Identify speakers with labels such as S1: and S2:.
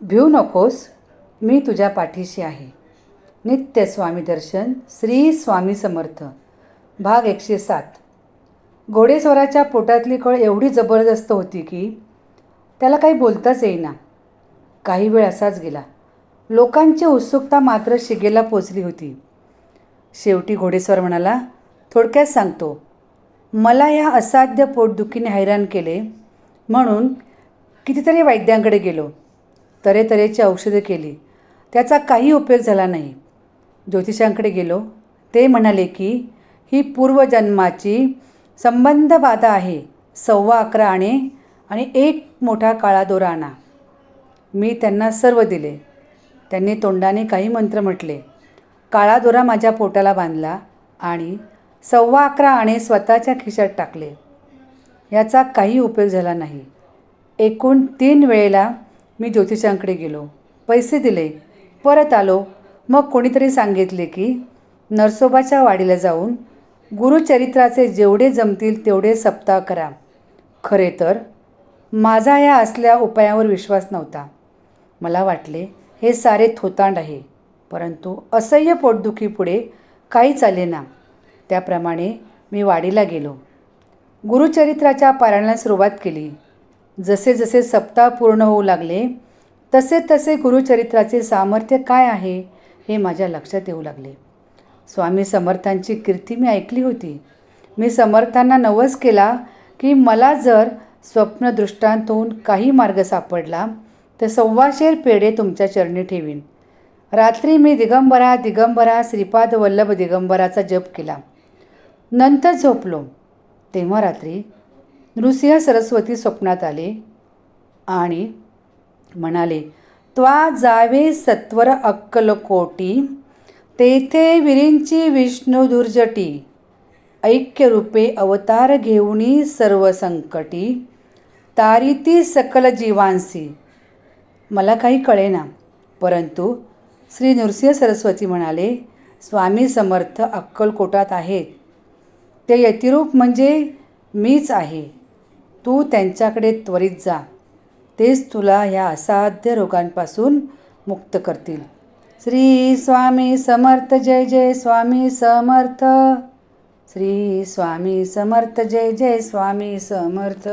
S1: भिऊ नकोस मी तुझ्या पाठीशी आहे. नित्य स्वामी दर्शन श्री स्वामी समर्थ. भाग एकशे सात. घोडेस्वराच्या पोटातली कळ एवढी जबरदस्त होती की त्याला काही बोलताच येईना. काही वेळ असाच गेला. लोकांची उत्सुकता मात्र शिगेला पोचली होती. शेवटी घोडेस्वर म्हणाला थोडक्यात सांगतो. मला या असाध्य पोटदुखीने हैराण केले म्हणून कितीतरी वैद्यांकडे गेलो. तऱ्हेतऱ्हेची औषधं केली. त्याचा काही उपयोग झाला नाही. ज्योतिषांकडे गेलो. ते म्हणाले की ही पूर्वजन्माची संबंध बाधा आहे. सव्वा अकरा आणे आणि एक मोठा काळा दोरा आणा मी त्यांना सर्व दिले. त्यांनी तोंडाने काही मंत्र म्हटले. काळा दोरा माझ्या पोटाला बांधला आणि सव्वा अकरा आणे स्वतःच्या खिशात टाकले. याचा काही उपयोग झाला नाही. एकूण तीन वेळेला मी ज्योतिषांकडे गेलो. पैसे दिले. परत आलो. मग कोणीतरी सांगितले की नरसोबाच्या वाडीला जाऊन गुरुचरित्राचे जेवढे जमतील तेवढे सप्ताह करा. खरे तर माझा या असल्या उपायावर विश्वास नव्हता. मला वाटले हे सारे थोतांड आहे. परंतु असह्य पोटदुखीपुढे काही चालेना त्याप्रमाणे मी वाडीला गेलो. गुरुचरित्राच्या पारायणाला सुरुवात केली. जसे जसे सप्ताह पूर्ण होऊ लागले तसे तसे गुरुचरित्राचे सामर्थ्य काय आहे हे माझ्या लक्षात येऊ लागले. स्वामी समर्थांची कीर्ती मी ऐकली होती. मी समर्थांना नवस केला की मला जर स्वप्नदृष्टांतून काही मार्ग सापडला तर सव्वाशेर पेढे तुमच्या चरणी ठेवीन. रात्री मी दिगंबरा दिगंबरा श्रीपाद वल्लभ दिगंबराचा जप केला. नंतर झोपलो. तेव्हा रात्री नृसिंह सरस्वती स्वप्नात आले आणि म्हणाले त्वा जावे सत्वर अक्कलकोटी तेथे विरींची विष्णू दुर्जटी ऐक्यरूपे अवतार घेऊनी सर्व संकटी तारिती सकल जीवांसी. मला काही कळेना परंतु श्री नृसिंह सरस्वती म्हणाले स्वामी समर्थ अक्कलकोटात आहेत. ते यतिरूप म्हणजे मीच आहे. तू त्यांच्याकडे त्वरित जा. तेच तुला ह्या असाध्य रोगांपासून मुक्त करतील. श्री स्वामी समर्थ जय जय स्वामी समर्थ. श्री स्वामी समर्थ जय जय स्वामी समर्थ.